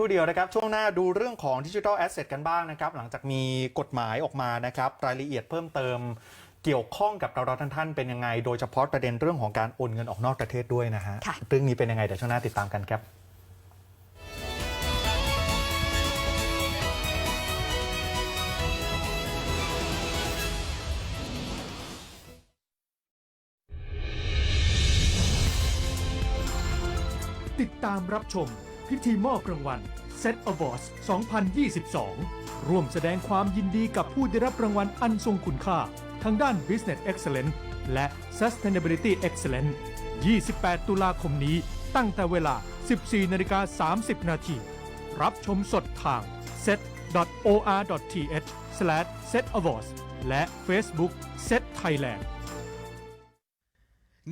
ครู่เดียวนะครับช่วงหน้าดูเรื่องของดิจิทัลแอสเซทกันบ้างนะครับหลังจากมีกฎหมายออกมานะครับรายละเอียดเพิ่มเติมเกี่ยวข้องกับเราๆท่านๆเป็นยังไง โดยเฉพาะประเด็นเรื่องของการโอนเงินออกนอกประเทศด้วยนะฮะค่ะเรื่องนี้เป็นยังไงเดี๋ยวช่วงหน้าติดตามกันครับติดตามรับชม พิธีมอบรางวัล Set Awards 2022 ร่วมแสดงความยินดีกับผู้ได้รับรางวัลอันทรงคุณค่า ทางด้าน Business Excellence และ Sustainability Excellence 28 ตุลาคมนี้ตั้งแต่เวลา 14นาฬิกา30 นาที รับชมสดทาง set.or.th/setawards และ Facebook Set Thailand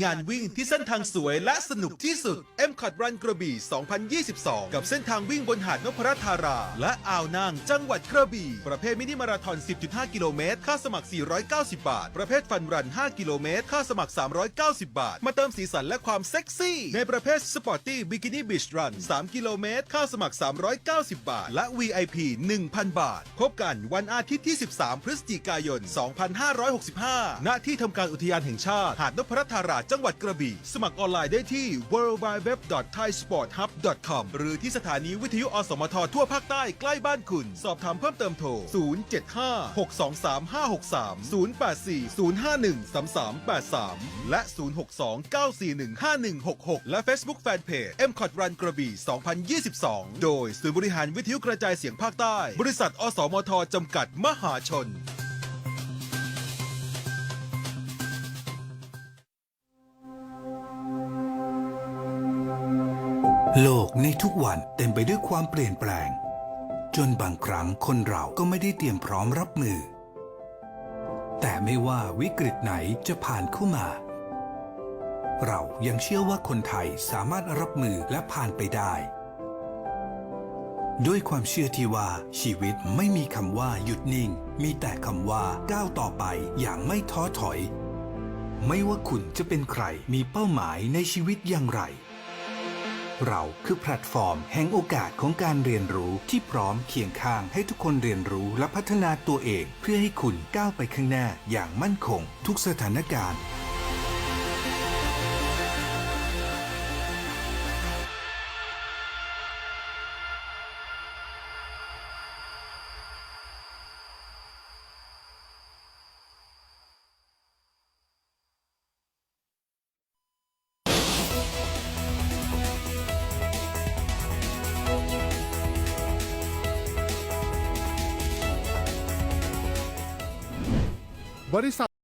งานวิ่งที่เส้นทางสวยและสนุกที่สุด m c o t Run กระบี่ 2022 กับเส้นทางวิ่งบนหาดนพรัตน์ธารา และอ่าวนางจังหวัดกระบี่ ประเภทมินิมาราธอน 10.5 กิโลเมตร ค่าสมัคร 490 บาท ประเภทฟันรัน 5 กิโลเมตร ค่าสมัคร 390 บาท มาเติมสีสันและความเซ็กซี่ ในประเภทสปอร์ตี้บิกินี่บีชรัน 3 กิโลเมตร ค่าสมัคร 390 บาท และ VIP 1,000 บาท พบกันวันอาทิตย์ที่ 13 พฤศจิกายน 2565 ณ ที่ทำการอุทยานแห่งชาติ หาดนพรัตน์ธาราจังหวัดกระบี่ สมัครออนไลน์ได้ที่ www.thaisporthub.com หรือที่สถานีวิทยุอสมททั่วภาคใต้ใกล้บ้านคุณ สอบถามเพิ่มเติมโทร 075 623 563 084 051 3383 และ 062 941 5166 และ Facebook Fanpage m c o t Run กระบี่ 2022 โดยศูนย์บริหารวิทยุกระจายเสียงภาคใต้ บริษัท อสมทจำกัดมหาชน โลกในทุกวันเต็มไปด้วยความเปลี่ยนแปลง จนบางครั้งคนเราก็ไม่ได้เตรียมพร้อมรับมือ แต่ไม่ว่าวิกฤตไหนจะผ่านเข้ามา เรายังเชื่อว่าคนไทยสามารถรับมือและผ่านไปได้ ด้วยความเชื่อที่ว่าชีวิตไม่มีคำว่าหยุดนิ่ง มีแต่คำว่าก้าวต่อไปอย่างไม่ท้อถอย ไม่ว่าคุณจะเป็นใครมีเป้าหมายในชีวิตอย่างไร เราคือแพลตฟอร์ม แห่งโอกาสของการเรียนรู้ที่พร้อมเคียงข้างให้ทุกคนเรียนรู้และพัฒนาตัวเอง เพื่อให้คุณก้าวไปข้างหน้าอย่างมั่นคง ทุกสถานการณ์ บริษัท